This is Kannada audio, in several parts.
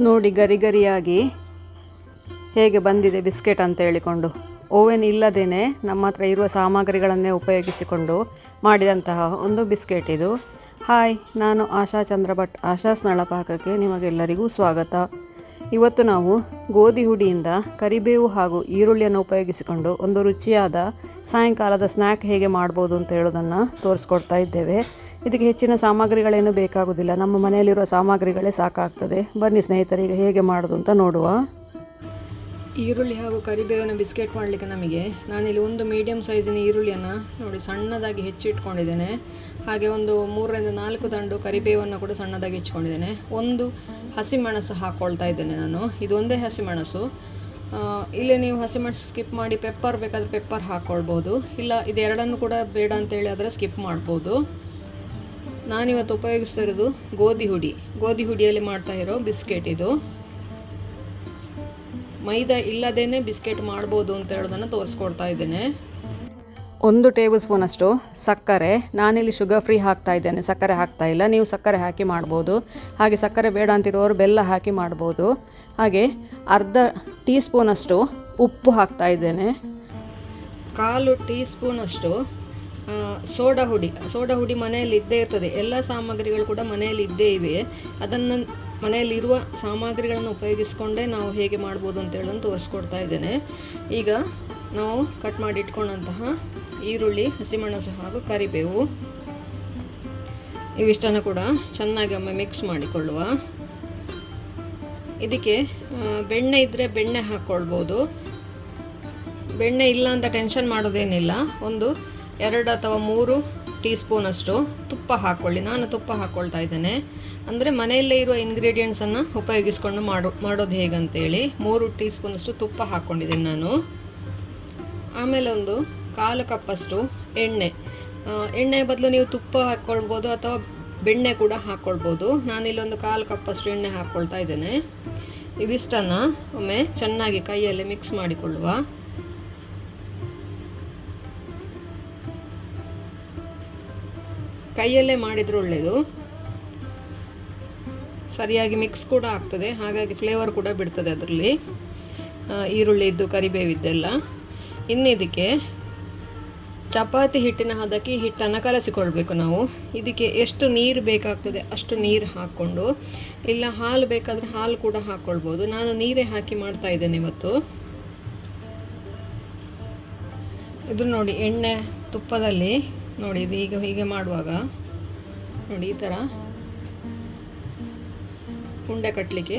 ನೋಡಿ ಗರಿ ಗರಿಯಾಗಿ ಹೇಗೆ ಬಂದಿದೆ ಬಿಸ್ಕೆಟ್ ಅಂತ ಹೇಳಿಕೊಂಡು. ಓವೆನ್ ಇಲ್ಲದೇ ನಮ್ಮ ಹತ್ರ ಇರುವ ಸಾಮಗ್ರಿಗಳನ್ನೇ ಉಪಯೋಗಿಸಿಕೊಂಡು ಮಾಡಿದಂತಹ ಒಂದು ಬಿಸ್ಕೆಟ್ ಇದು. ಹಾಯ್, ನಾನು ಆಶಾ ಚಂದ್ರ ಭಟ್ ಸ್ನಳ ಪಾಕಕ್ಕೆ ನಿಮಗೆಲ್ಲರಿಗೂ ಸ್ವಾಗತ. ಇವತ್ತು ನಾವು ಗೋಧಿ ಹುಡಿಯಿಂದ ಕರಿಬೇವು ಹಾಗೂ ಈರುಳ್ಳಿಯನ್ನು ಉಪಯೋಗಿಸಿಕೊಂಡು ಒಂದು ರುಚಿಯಾದ ಸಾಯಂಕಾಲದ ಸ್ನ್ಯಾಕ್ ಹೇಗೆ ಮಾಡ್ಬೋದು ಅಂತ ಹೇಳೋದನ್ನು ತೋರಿಸ್ಕೊಡ್ತಾ ಇದ್ದೇವೆ. ಇದಕ್ಕೆ ಹೆಚ್ಚಿನ ಸಾಮಗ್ರಿಗಳೇನು ಬೇಕಾಗುವುದಿಲ್ಲ ನಮ್ಮ ಮನೆಯಲ್ಲಿರುವ ಸಾಮಗ್ರಿಗಳೇ ಸಾಕಾಗ್ತದೆ. ಬನ್ನಿ ಸ್ನೇಹಿತರಿಗೆ ಹೇಗೆ ಮಾಡೋದು ಅಂತ ನೋಡುವ. ಈರುಳ್ಳಿ ಹಾಗೂ ಕರಿಬೇವಿನ ಬಿಸ್ಕೆಟ್ ಮಾಡಲಿಕ್ಕೆ ನಮಗೆ ನಾನಿಲ್ಲಿ ಒಂದು ಮೀಡಿಯಮ್ ಸೈಜಿನ ಈರುಳ್ಳಿಯನ್ನು ನೋಡಿ ಸಣ್ಣದಾಗಿ ಹೆಚ್ಚಿಟ್ಕೊಂಡಿದ್ದೇನೆ. ಹಾಗೆ ಒಂದು ಮೂರರಿಂದ ನಾಲ್ಕು ದಂಡು ಕರಿಬೇವನ್ನು ಕೂಡ ಸಣ್ಣದಾಗಿ ಹೆಚ್ಚಿಕೊಂಡಿದ್ದೇನೆ ಒಂದು ಹಸಿಮೆಣಸು ಹಾಕ್ಕೊಳ್ತಾ ಇದ್ದೇನೆ ನಾನು. ಇದು ಒಂದೇ ಹಸಿಮೆಣಸು ಇಲ್ಲಿ ನೀವು ಹಸಿಮೆಣಸು ಸ್ಕಿಪ್ ಮಾಡಿ ಪೆಪ್ಪರ್ ಬೇಕಾದರೆ ಪೆಪ್ಪರ್ ಹಾಕ್ಕೊಳ್ಬೋದು ಇಲ್ಲ, ಇದೆರಡನ್ನು ಕೂಡ ಬೇಡ ಅಂತೇಳಿ ಆದರೆ ಸ್ಕಿಪ್ ಮಾಡ್ಬೋದು. ನಾನಿವತ್ತು ಉಪಯೋಗಿಸ್ತಾ ಇರೋದು ಗೋಧಿ ಹುಡಿ. ಗೋಧಿ ಹುಡಿಯಲ್ಲಿ ಮಾಡ್ತಾ ಇರೋ ಬಿಸ್ಕೆಟ್ ಇದು. ಮೈದಾ ಇಲ್ಲದೇನೆ ಬಿಸ್ಕೆಟ್ ಮಾಡ್ಬೋದು ಅಂತ ಹೇಳೋದನ್ನು ತೋರಿಸ್ಕೊಡ್ತಾ ಇದ್ದೇನೆ. ಒಂದು ಟೇಬಲ್ ಸ್ಪೂನಷ್ಟು ಸಕ್ಕರೆ. ನಾನಿಲ್ಲಿ ಶುಗರ್ ಫ್ರೀ ಹಾಕ್ತಾ ಇದ್ದೇನೆ. ಸಕ್ಕರೆ ಹಾಕ್ತಾ ಇಲ್ಲ. ನೀವು ಸಕ್ಕರೆ ಹಾಕಿ ಮಾಡ್ಬೋದು. ಹಾಗೆ ಸಕ್ಕರೆ ಬೇಡ ಅಂತಿರೋರು ಬೆಲ್ಲ ಹಾಕಿ ಮಾಡ್ಬೋದು. ಹಾಗೆ ಅರ್ಧ ಟೀ ಸ್ಪೂನಷ್ಟು ಉಪ್ಪು ಹಾಕ್ತಾ ಇದ್ದೇನೆ. ಕಾಲು ಟೀ ಸ್ಪೂನಷ್ಟು ಸೋಡಾ ಹುಡಿ ಸೋಡಾ ಹುಡಿ ಮನೆಯಲ್ಲಿ ಇದ್ದೇ ಇರ್ತದೆ. ಎಲ್ಲ ಸಾಮಗ್ರಿಗಳು ಕೂಡ ಮನೆಯಲ್ಲಿ ಇದ್ದೇ ಇವೆ. ಅದನ್ನು ಮನೆಯಲ್ಲಿರುವ ಸಾಮಗ್ರಿಗಳನ್ನು ಉಪಯೋಗಿಸ್ಕೊಂಡೇ ನಾವು ಹೇಗೆ ಮಾಡ್ಬೋದು ಅಂತ ತೋರಿಸ್ಕೊಡ್ತಾ ಇದ್ದೇನೆ. ಈಗ ನಾವು ಕಟ್ ಮಾಡಿ ಇಟ್ಕೊಂಡಂತಹ ಈರುಳ್ಳಿ, ಹಸಿಮೆಣಸು ಹಾಗೂ ಕರಿಬೇವು ಇವಿಷ್ಟನ್ನು ಕೂಡ ಚೆನ್ನಾಗಿ ಒಮ್ಮೆ ಮಿಕ್ಸ್ ಮಾಡಿಕೊಳ್ಳುವ. ಇದಕ್ಕೆ ಬೆಣ್ಣೆ ಇದ್ದರೆ ಬೆಣ್ಣೆ ಹಾಕ್ಕೊಳ್ಬೋದು. ಬೆಣ್ಣೆ ಇಲ್ಲ ಅಂತ ಟೆನ್ಷನ್ ಮಾಡೋದೇನಿಲ್ಲ. ಒಂದು ಎರಡು ಅಥವಾ ಮೂರು ಟೀ ಸ್ಪೂನಷ್ಟು ತುಪ್ಪ ಹಾಕ್ಕೊಳ್ಳಿ ನಾನು ತುಪ್ಪ ಹಾಕ್ಕೊಳ್ತಾ ಇದ್ದೇನೆ. ಅಂದರೆ ಮನೆಯಲ್ಲೇ ಇರುವ ಇಂಗ್ರೀಡಿಯೆಂಟ್ಸನ್ನು ಉಪಯೋಗಿಸ್ಕೊಂಡು ಮಾಡೋ, ಮಾಡೋದು ಹೇಗಂತೇಳಿ ಮೂರು ಟೀ ಸ್ಪೂನಷ್ಟು ತುಪ್ಪ ಹಾಕ್ಕೊಂಡಿದ್ದೀನಿ ನಾನು. ಆಮೇಲೆ ಒಂದು ಕಾಲು ಕಪ್ಪಷ್ಟು ಎಣ್ಣೆ. ಎಣ್ಣೆ ಬದಲು ನೀವು ತುಪ್ಪ ಹಾಕ್ಕೊಳ್ಬೋದು ಅಥವಾ ಬೆಣ್ಣೆ ಕೂಡ ಹಾಕ್ಕೊಳ್ಬೋದು ನಾನಿಲ್ಲೊಂದು ಕಾಲು ಕಪ್ಪಷ್ಟು ಎಣ್ಣೆ ಹಾಕ್ಕೊಳ್ತಾ ಇದ್ದೇನೆ. ಇವಿಷ್ಟನ್ನು ಒಮ್ಮೆ ಚೆನ್ನಾಗಿ ಕೈಯಲ್ಲಿ ಮಿಕ್ಸ್ ಮಾಡಿಕೊಳ್ಳುವ. ಕೈಯಲ್ಲೇ ಮಾಡಿದ್ರೆ ಒಳ್ಳೆಯದು ಸರಿಯಾಗಿ ಮಿಕ್ಸ್ ಕೂಡ ಆಗ್ತದೆ. ಹಾಗಾಗಿ ಫ್ಲೇವರ್ ಕೂಡ ಬಿಡ್ತದೆ ಅದರಲ್ಲಿ. ಈರುಳ್ಳಿದ್ದು ಕರಿಬೇವಿದ್ದೆಲ್ಲ ಇನ್ನು ಇದಕ್ಕೆ ಚಪಾತಿ ಹಿಟ್ಟಿನ ಹದಕ್ಕೆ ಹಿಟ್ಟನ್ನು ಕಲಸಿಕೊಳ್ಬೇಕು ನಾವು. ಇದಕ್ಕೆ ಎಷ್ಟು ನೀರು ಬೇಕಾಗ್ತದೆ ಅಷ್ಟು ನೀರು ಹಾಕ್ಕೊಂಡು, ಇಲ್ಲ ಹಾಲು ಬೇಕಾದರೆ ಹಾಲು ಕೂಡ ಹಾಕ್ಕೊಳ್ಬೋದು ನಾನು ನೀರೇ ಹಾಕಿ ಮಾಡ್ತಾ ಇದ್ದೇನೆ ಇವತ್ತು. ಇದು ನೋಡಿ, ಎಣ್ಣೆ ತುಪ್ಪದಲ್ಲಿ ನೋಡಿ, ಇದು ಈಗ ಹೀಗೆ ಮಾಡುವಾಗ, ನೋಡಿ, ಈ ಥರ ಉಂಡೆ ಕಟ್ಟಲಿಕ್ಕೆ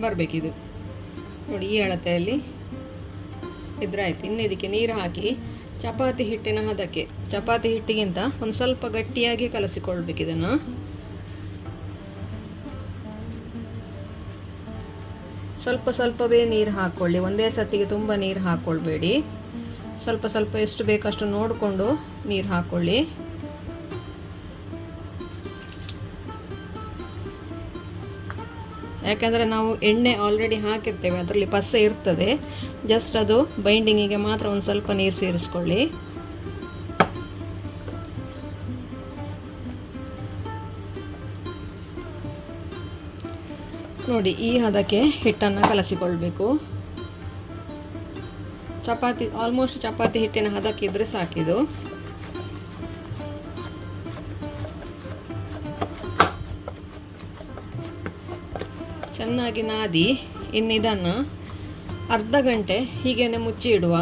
ಬರಬೇಕಿದು. ನೋಡಿ, ಈ ಅಳತೆಯಲ್ಲಿ ಇದ್ರಾಯ್ತು. ಇನ್ನು ಇದಕ್ಕೆ ನೀರು ಹಾಕಿ ಚಪಾತಿ ಹಿಟ್ಟಿನ ಹದಕ್ಕೆ. ಚಪಾತಿ ಹಿಟ್ಟಿಗಿಂತ ಒಂದು ಸ್ವಲ್ಪ ಗಟ್ಟಿಯಾಗಿ ಕಲಸಿಕೊಳ್ಬೇಕು ಇದನ್ನು. ಸ್ವಲ್ಪ ಸ್ವಲ್ಪವೇ ನೀರು ಹಾಕ್ಕೊಳ್ಳಿ ಒಂದೇ ಸತ್ತಿಗೆ ತುಂಬ ನೀರು ಹಾಕ್ಕೊಳ್ಬೇಡಿ ಸ್ವಲ್ಪ ಸ್ವಲ್ಪ ಎಷ್ಟು ಬೇಕಷ್ಟು ನೋಡಿಕೊಂಡು ನೀರು ಹಾಕ್ಕೊಳ್ಳಿ ಯಾಕೆಂದರೆ ನಾವು ಎಣ್ಣೆ ಆಲ್ರೆಡಿ ಹಾಕಿರ್ತೇವೆ, ಅದರಲ್ಲಿ ಪಸೆ ಇರ್ತದೆ. ಜಸ್ಟ್ ಅದು ಬೈಂಡಿಂಗಿಗೆ ಮಾತ್ರ ಒಂದು ಸ್ವಲ್ಪ ನೀರು ಸೇರಿಸ್ಕೊಳ್ಳಿ. ನೋಡಿ, ಈ ಹದಕ್ಕೆ ಹಿಟ್ಟನ್ನು ಕಲಸಿಕೊಳ್ಬೇಕು. ಚಪಾತಿ ಆಲ್ಮೋಸ್ಟ್ ಚಪಾತಿ ಹಿಟ್ಟಿನ ಹದಕ್ಕಿದ್ರೆ ಸಾಕಿದು ಚೆನ್ನಾಗಿ ನಾದಿ ಇನ್ನಿದನ್ನು ಅರ್ಧ ಗಂಟೆ ಹೀಗೇನೆ ಮುಚ್ಚಿ ಇಡುವ.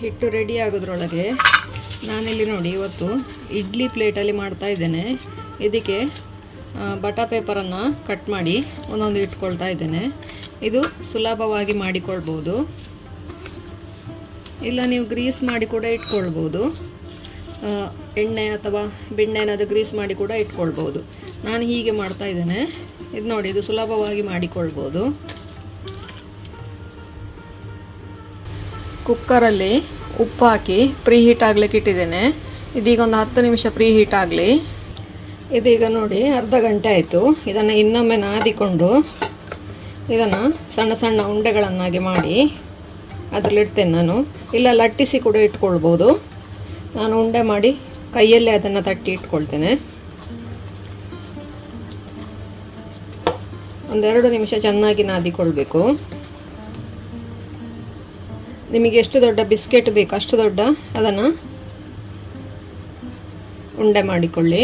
ಹಿಟ್ಟು ರೆಡಿ ಆಗೋದ್ರೊಳಗೆ ನಾನಿಲ್ಲಿ ನೋಡಿ ಇವತ್ತು ಇಡ್ಲಿ ಪ್ಲೇಟಲ್ಲಿ ಮಾಡ್ತಾ ಇದ್ದೇನೆ. ಇದಕ್ಕೆ ಬಟಾ ಪೇಪರನ್ನು ಕಟ್ ಮಾಡಿ ಒಂದೊಂದು ಇಟ್ಕೊಳ್ತಾ ಇದ್ದೇನೆ. ಇದು ಸುಲಭವಾಗಿ ಮಾಡಿಕೊಳ್ಬೋದು. ಇಲ್ಲ, ನೀವು ಗ್ರೀಸ್ ಮಾಡಿ ಕೂಡ ಇಟ್ಕೊಳ್ಬೋದು. ಎಣ್ಣೆ ಅಥವಾ ಬೆಣ್ಣೆ ಏನಾದರೂ ಗ್ರೀಸ್ ಮಾಡಿ ಕೂಡ ಇಟ್ಕೊಳ್ಬೋದು. ನಾನು ಹೀಗೆ ಮಾಡ್ತಾ ಇದ್ದೇನೆ. ಇದು ನೋಡಿ, ಇದು ಸುಲಭವಾಗಿ ಮಾಡಿಕೊಳ್ಬೋದು. ಕುಕ್ಕರಲ್ಲಿ ಉಪ್ಪು ಹಾಕಿ ಪ್ರೀ ಹೀಟ್ ಆಗ್ಲಿಕ್ಕೆ ಇಟ್ಟಿದ್ದೇನೆ. ಇದೀಗ ಒಂದು ಹತ್ತು ನಿಮಿಷ ಪ್ರೀ ಹೀಟ್ ಆಗಲಿ. ಇದೀಗ ನೋಡಿ, ಅರ್ಧ ಗಂಟೆ ಆಯಿತು. ಇದನ್ನು ಇನ್ನೊಮ್ಮೆ ನಾದಿಕೊಂಡು ಇದನ್ನು ಸಣ್ಣ ಸಣ್ಣ ಉಂಡೆಗಳನ್ನಾಗಿ ಮಾಡಿ ಅದರಲ್ಲಿಡ್ತೇನೆ ನಾನು. ಇಲ್ಲ, ಲಟ್ಟಿಸಿ ಕೂಡ ಇಟ್ಕೊಳ್ಬೋದು. ನಾನು ಉಂಡೆ ಮಾಡಿ ಕೈಯಲ್ಲೇ ಅದನ್ನು ತಟ್ಟಿ ಇಟ್ಕೊಳ್ತೇನೆ. ಒಂದೆರಡು ನಿಮಿಷ ಚೆನ್ನಾಗಿ ನಾದಿಕೊಳ್ಬೇಕು. ನಿಮಗೆ ಎಷ್ಟು ದೊಡ್ಡ ಬಿಸ್ಕೆಟ್ ಬೇಕು ಅಷ್ಟು ದೊಡ್ಡ ಅದನ್ನು ಉಂಡೆ ಮಾಡಿಕೊಳ್ಳಿ.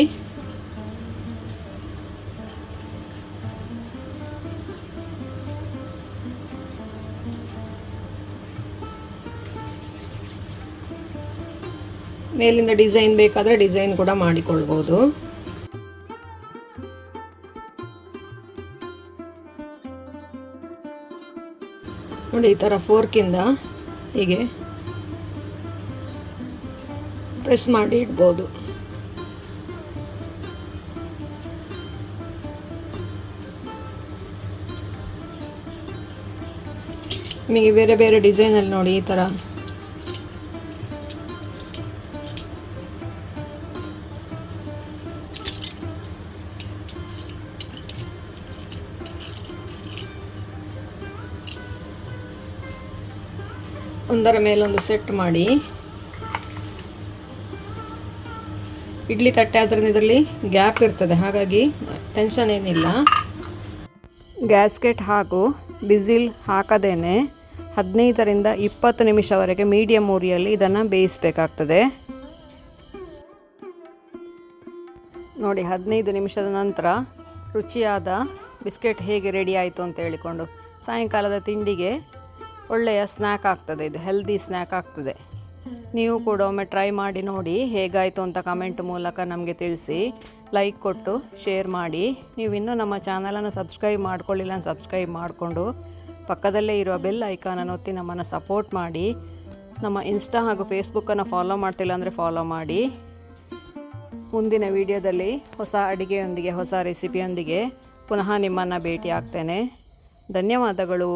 ಮೇಲಿಂದ ಡಿಸೈನ್ ಬೇಕಾದರೆ ಡಿಸೈನ್ ಕೂಡ ಮಾಡಿಕೊಳ್ಬೋದು. ನೋಡಿ, ಈ ಥರ ಫೋರ್ಕಿಂದ ಹೀಗೆ ಪ್ರೆಸ್ ಮಾಡಿ ಇಡ್ಬೋದು. ನಿಮಗೆ ಬೇರೆ ಬೇರೆ ಡಿಸೈನಲ್ಲಿ ನೋಡಿ ಈ ಥರ ಒಂದರ ಮೇಲೊಂದು ಸೆಟ್ ಮಾಡಿ. ಇಡ್ಲಿ ತಟ್ಟೆ ಆದ್ದರಿಂದ ಇದರಲ್ಲಿ ಗ್ಯಾಪ್ ಇರ್ತದೆ, ಹಾಗಾಗಿ ಟೆನ್ಷನ್ ಏನಿಲ್ಲ. ಗ್ಯಾಸ್ಕೆಟ್ ಹಾಗೂ ಬಿಸಿಲ್ ಹಾಕದೇನೆ ಹದಿನೈದರಿಂದ ಇಪ್ಪತ್ತು ನಿಮಿಷವರೆಗೆ ಮೀಡಿಯಮ್ ಉರಿಯಲ್ಲಿ ಇದನ್ನು ಬೇಯಿಸಬೇಕಾಗ್ತದೆ. ನೋಡಿ, ಹದಿನೈದು ನಿಮಿಷದ ನಂತರ ರುಚಿಯಾದ ಬಿಸ್ಕೆಟ್ ಹೇಗೆ ರೆಡಿ ಆಯಿತು ಅಂತ ಹೇಳಿಕೊಂಡು ಸಾಯಂಕಾಲದ ತಿಂಡಿಗೆ ಒಳ್ಳೆಯ ಸ್ನ್ಯಾಕ್ ಆಗ್ತದೆ, ಇದು ಹೆಲ್ದಿ ಸ್ನ್ಯಾಕ್ ಆಗ್ತದೆ. ನೀವು ಕೂಡ ಒಮ್ಮೆ ಟ್ರೈ ಮಾಡಿ ನೋಡಿ ಹೇಗಾಯಿತು ಅಂತ ಕಮೆಂಟ್ ಮೂಲಕ ನಮಗೆ ತಿಳಿಸಿ. ಲೈಕ್ ಕೊಟ್ಟು ಶೇರ್ ಮಾಡಿ. ನೀವು ಇನ್ನೂ ನಮ್ಮ ಚಾನಲನ್ನು ಸಬ್ಸ್ಕ್ರೈಬ್ ಮಾಡ್ಕೊಳ್ಳಿಲ್ಲ ಸಬ್ಸ್ಕ್ರೈಬ್ ಮಾಡಿಕೊಂಡು ಪಕ್ಕದಲ್ಲೇ ಇರುವ ಬೆಲ್ ಐಕಾನನ್ನು ಒತ್ತಿ ನಮ್ಮನ್ನು ಸಪೋರ್ಟ್ ಮಾಡಿ. ನಮ್ಮ ಇನ್ಸ್ಟಾ ಹಾಗೂ ಫೇಸ್ಬುಕ್ಕನ್ನು ಫಾಲೋ ಮಾಡ್ತಿಲ್ಲ ಅಂದರೆ ಫಾಲೋ ಮಾಡಿ. ಮುಂದಿನ ವಿಡಿಯೋದಲ್ಲಿ ಹೊಸ ಅಡುಗೆಯೊಂದಿಗೆ, ಹೊಸ ರೆಸಿಪಿಯೊಂದಿಗೆ ಪುನಃ ನಿಮ್ಮನ್ನು ಭೇಟಿ ಆಗ್ತೇನೆ ಧನ್ಯವಾದಗಳು.